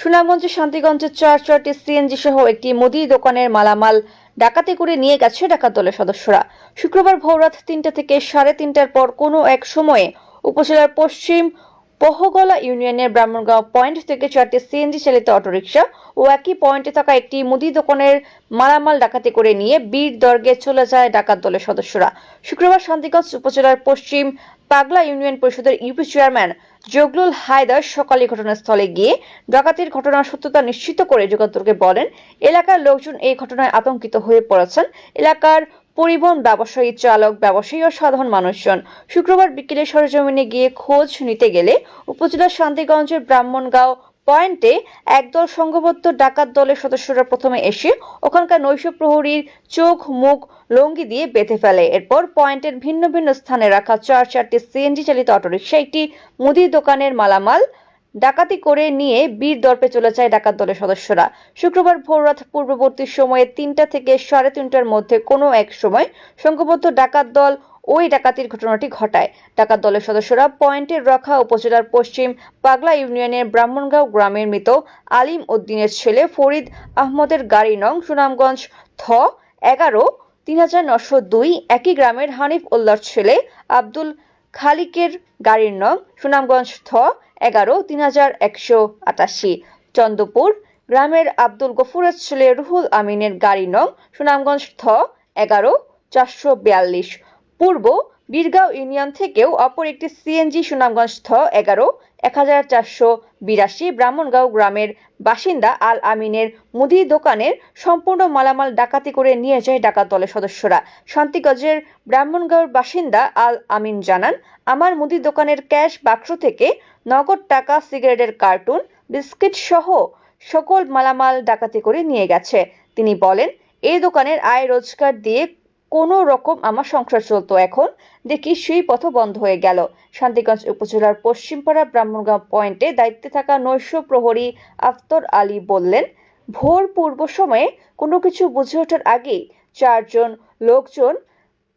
সুনামগঞ্জের শান্তিগঞ্জের চার চারটি সিএনজি সহ একটি মুদি দোকানের মালামাল ডাকাতি করে নিয়ে গেছে ডাকাত দলের সদস্যরা। শুক্রবার ভোররাত তিনটা থেকে সাড়ে তিনটার পর কোনো এক সময়ে উপজেলার পশ্চিম পহগলা ইউনিয়নের ব্রাহ্মণগাঁও পয়েন্ট থেকে চারটি সিএনজি চালিত অটোরিকশা ও একই পয়েন্টে থাকা একটি মুদি দোকানের মালামাল ডাকাতি করে নিয়ে বীর দর্গে চলে যায় ডাকাত দলের সদস্যরা। শুক্রবার শান্তিগঞ্জ উপজেলার পশ্চিম পাগলা ইউনিয়ন পরিষদের ইউপি চেয়ারম্যান জগলুল হায়দার সকালে ঘটনাস্থলে গিয়ে ডাকাতির ঘটনার সত্যতা নিশ্চিত করে যুগান্তরকে বলেন, এলাকার লোকজন এই ঘটনায় আতঙ্কিত হয়ে পড়েছেন। এলাকার পরিবহন ব্যবসায়ী, চালক, ব্যবসায়ী ও সাধারণ মানুষজন শুক্রবার বিকেলে সরজমিনে গিয়ে খোঁজ নিতে গেলে উপজেলার শান্তিগঞ্জের ব্রাহ্মণগাঁও পয়েন্টে একদল সংঘবদ্ধ ডাকাত দলের সদস্যরা প্রথমে এসে ওখানকার নৈশ প্রহরীর চোখ, মুখ, লঙ্গি দিয়ে বেঁধে ফেলে। এরপর পয়েন্টের ভিন্ন ভিন্ন স্থানে রাখা চার, চারটি সিএনজি চালিত অটোরিকশা, একটি মুদি দোকানের মালামাল ডাকাতি করে নিয়ে বীর দর্পে চলে যায় ডাকাত দলের সদস্যরা। শুক্রবার ভোররাত পূর্ববর্তী সময়ে তিনটা থেকে সাড়ে তিনটার মধ্যে কোনো এক সময় সংঘবদ্ধ ডাকাত দল ওই ডাকাতির ঘটনাটি ঘটায়। ডাকাত দলের সদস্যরা পয়েন্টের রাখা উপজেলার পশ্চিম পাগলা ইউনিয়নের ব্রাহ্মণগাঁও গ্রামের মৃত আলিম উদ্দিনের ছেলে ফরিদ আহমদের গাড়ি নং সুনামগঞ্জ থ এগারো তিন হাজার নশো দুই একই গ্রামের হানিফ উল্লাহর ছেলে আব্দুল খালিকের গাড়ির নং সুনামগঞ্জ থ এগারো তিন হাজার একশো আটাশি। চন্দ্রপুর গ্রামের আব্দুল গফুরের ছেলে রুহুল আমিনের গাড়ি নং সুনামগঞ্জ থ এগারো চারশো বিয়াল্লিশ। পূর্ব বীরগাঁও ইউনিয়ন থেকেও অপর একটি সিএনজি সুনামগঞ্জ থ এগারো এক হাজার চারশো বিরাশি ব্রাহ্মণগাঁও গ্রামের বাসিন্দা আল আমিনের মুদি দোকানের সম্পূর্ণ মালামাল ডাকাতি করে নিয়ে যায় ডাকাত দলের সদস্যরা। শান্তিগঞ্জের ব্রাহ্মণগাঁওর বাসিন্দা আল আমিন জানান, আমার মুদি দোকানের ক্যাশ বাক্স থেকে নগদ টাকা, সিগারেটের কার্টুন, বিস্কিট সহ সকল মালামাল ডাকাতি করে নিয়ে গেছে। তিনি বলেন, এই দোকানের আয় রোজগার দিয়ে কোনো রকম আমার সংসার চলতো এখন। দেখি সেই পথ বন্ধ হয়ে গেল। শান্তিগঞ্জ উপজেলার পশ্চিমপাড়া ব্রাহ্মণগাঁও পয়েন্টে দায়িত্বে থাকা নৈশ প্রহরী আফতর আলী বললেন, ভোর পূর্ব সময়ে কোনো কিছু বুঝে ওঠার আগেই চারজন লোকজন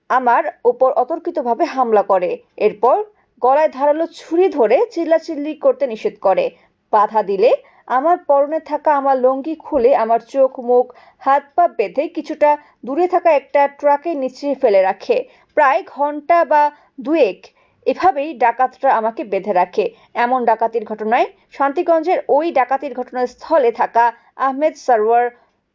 আমার উপর অতর্কিতভাবে হামলা করে। এরপর গলায় ধারালো ছুরি ধরে চিল্লাচিল্লি করতে নিষেধ করে। বাধা দিলে আমার পরনে থাকা আমার লুঙ্গি খুলে আমার চোখ, মুখ, হাত পা বেঁধে কিছুটা দূরে থাকা একটা ট্রাকের নিচে ফেলে রাখে। প্রায় ঘণ্টা বা দুয়েক এভাবেই ডাকাতরা আমাকে বেঁধে রাখে। এমন ডাকাতির ঘটনায় শান্তিগঞ্জের ওই ডাকাতির ঘটনাস্থলে থাকা আহমেদ সরওয়ার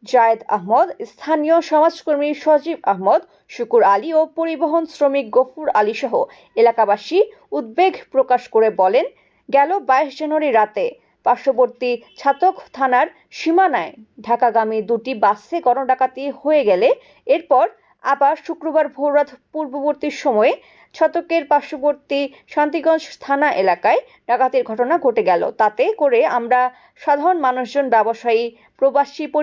জায়েদ আহমদ, স্থানীয় সমাজকর্মী সজীব আহমদ, শুকুর আলী ও পরিবহন শ্রমিক গফুর আলী সহ এলাকাবাসী উদ্বেগ প্রকাশ করে বলেন, গেল বাইশ জানুয়ারি রাতে পার্শ্ববর্তী ছাতক থানার সীমানায় ঢাকাগামী দুটি বাসে গণডাকাতি হয়ে গেলে এরপর আবার শুক্রবার ভোররাত পূর্ববর্তী সময়ে ছাতকের পার্শ্ববর্তী শান্তিগঞ্জ থানা এলাকায় ডাকাতির ঘটনা ঘটে গেল। তাতে করে আমরা সাধারণ মানুষজন, ব্যবসায়ী, প্রবাসী